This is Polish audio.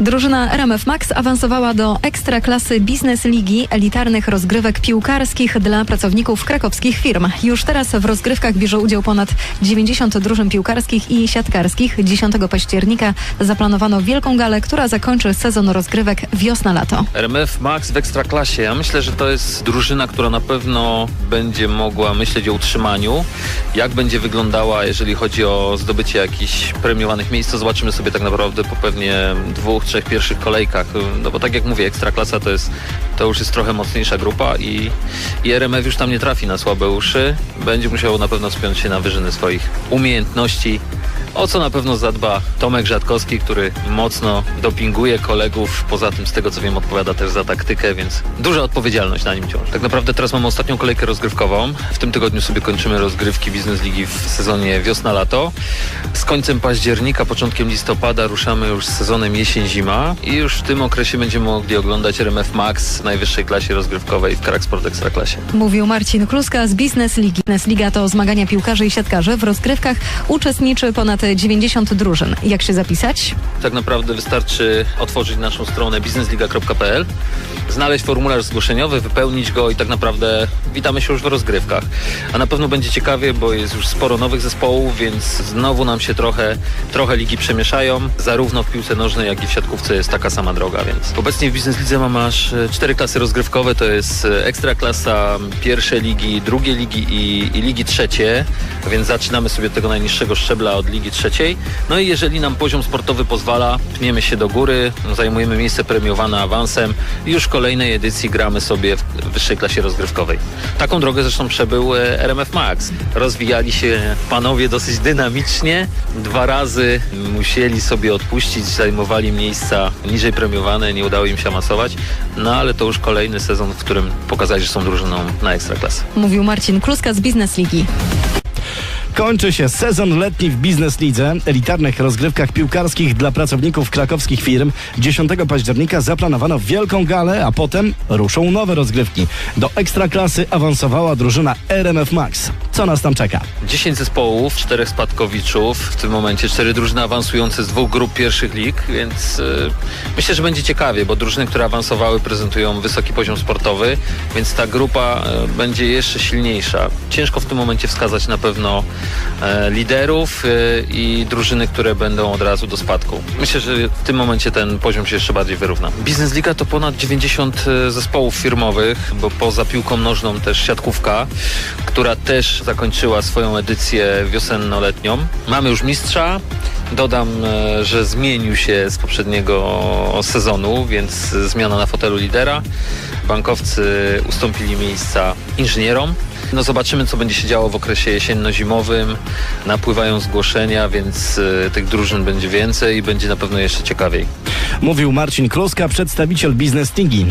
Drużyna RMF Max awansowała do ekstraklasy Biznes Ligi elitarnych rozgrywek piłkarskich dla pracowników krakowskich firm. Już teraz w rozgrywkach bierze udział ponad 90 drużyn piłkarskich i siatkarskich. 10 października zaplanowano wielką galę, która zakończy sezon rozgrywek wiosna-lato. RMF Max w Ekstraklasie. Ja myślę, że to jest drużyna, która na pewno będzie mogła myśleć o utrzymaniu. Jak będzie wyglądała, jeżeli chodzi o zdobycie jakichś premiowanych miejsc, to zobaczymy sobie tak naprawdę po pewnie dwóch, trzech pierwszych kolejkach. No bo tak jak mówię, Ekstraklasa to jest, to już jest trochę mocniejsza grupa i, i RMF już tam nie trafi na słabe uszy. Będzie musiało na pewno spiąć się na wyżyny swoich umiejętności. O co na pewno zadba Tomek Rzadkowski, który mocno dopinguje kolegów. Poza tym, z tego co wiem, odpowiada też za taktykę, więc duża odpowiedzialność na nim ciąży. Tak naprawdę teraz mamy ostatnią kolejkę rozgrywkową. W tym tygodniu sobie kończymy rozgrywki Biznes Ligi w sezonie wiosna-lato. Z końcem października, początkiem listopada ruszamy już z sezonem jesień-zima i już w tym okresie będziemy mogli oglądać RMF Max w najwyższej klasie rozgrywkowej w Karak Sport Ekstraklasie. Mówił Marcin Kluska z Biznes Ligi. Biznes Liga to zmagania piłkarzy i siatkarzy. W rozgrywkach uczestniczy ponad 90 drużyn. Jak się zapisać? Tak naprawdę wystarczy otworzyć naszą stronę biznesliga.pl, znaleźć formularz zgłoszeniowy, wypełnić go i tak naprawdę witamy się już w rozgrywkach. A na pewno będzie ciekawie, bo jest już sporo nowych zespołów, więc znowu nam się trochę, trochę ligi przemieszają. Zarówno w piłce nożnej, jak i w siatkówce jest taka sama droga, więc. Obecnie w Biznes Lidze mamy aż e, cztery klasy rozgrywkowe, to jest e, ekstraklasa, pierwsze ligi, drugie ligi i, i ligi trzecie, więc zaczynamy sobie od tego najniższego szczebla od ligi trzeciej. No i jeżeli nam poziom sportowy pozwala, pniemy się do góry, zajmujemy miejsce premiowane awansem i już kolejnej edycji gramy sobie w wyższej klasie rozgrywkowej. Taką drogę zresztą przebył e, RMF Max. Rozwijali się panowie dosyć dynamicznie. Dwa razy musieli sobie odpuścić, zajmowali miejsca niżej premiowane, nie udało im się awansować. No ale to już kolejny sezon, w którym pokazali, że są drużyną na ekstraklasę. Mówił Marcin Kluska z Biznes Ligi. Kończy się sezon letni w Biznes Lidze, elitarnych rozgrywkach piłkarskich dla pracowników krakowskich firm. 10 października zaplanowano wielką galę, a potem ruszą nowe rozgrywki. Do ekstraklasy awansowała drużyna RMF Max. Co nas tam czeka? 10 zespołów, czterech spadkowiczów, w tym momencie cztery drużyny awansujące z dwóch grup pierwszych lig, więc y, myślę, że będzie ciekawie, bo drużyny, które awansowały prezentują wysoki poziom sportowy, więc ta grupa y, będzie jeszcze silniejsza. Ciężko w tym momencie wskazać na pewno e, liderów i drużyny, które będą od razu do spadku. Myślę, że w tym momencie ten poziom się jeszcze bardziej wyrówna. Biznes Liga to ponad 90 zespołów firmowych, bo poza piłką nożną też siatkówka, która też zakończyła swoją edycję wiosenno-letnią. Mamy już mistrza. Dodam, e, że zmienił się z poprzedniego sezonu, więc zmiana na fotelu lidera. Bankowcy ustąpili miejsca inżynierom. No zobaczymy, co będzie się działo w okresie jesienno-zimowym. Napływają zgłoszenia, więc e, tych drużyn będzie więcej i będzie na pewno jeszcze ciekawiej. Mówił Marcin Kluska, przedstawiciel Biznes Ligi.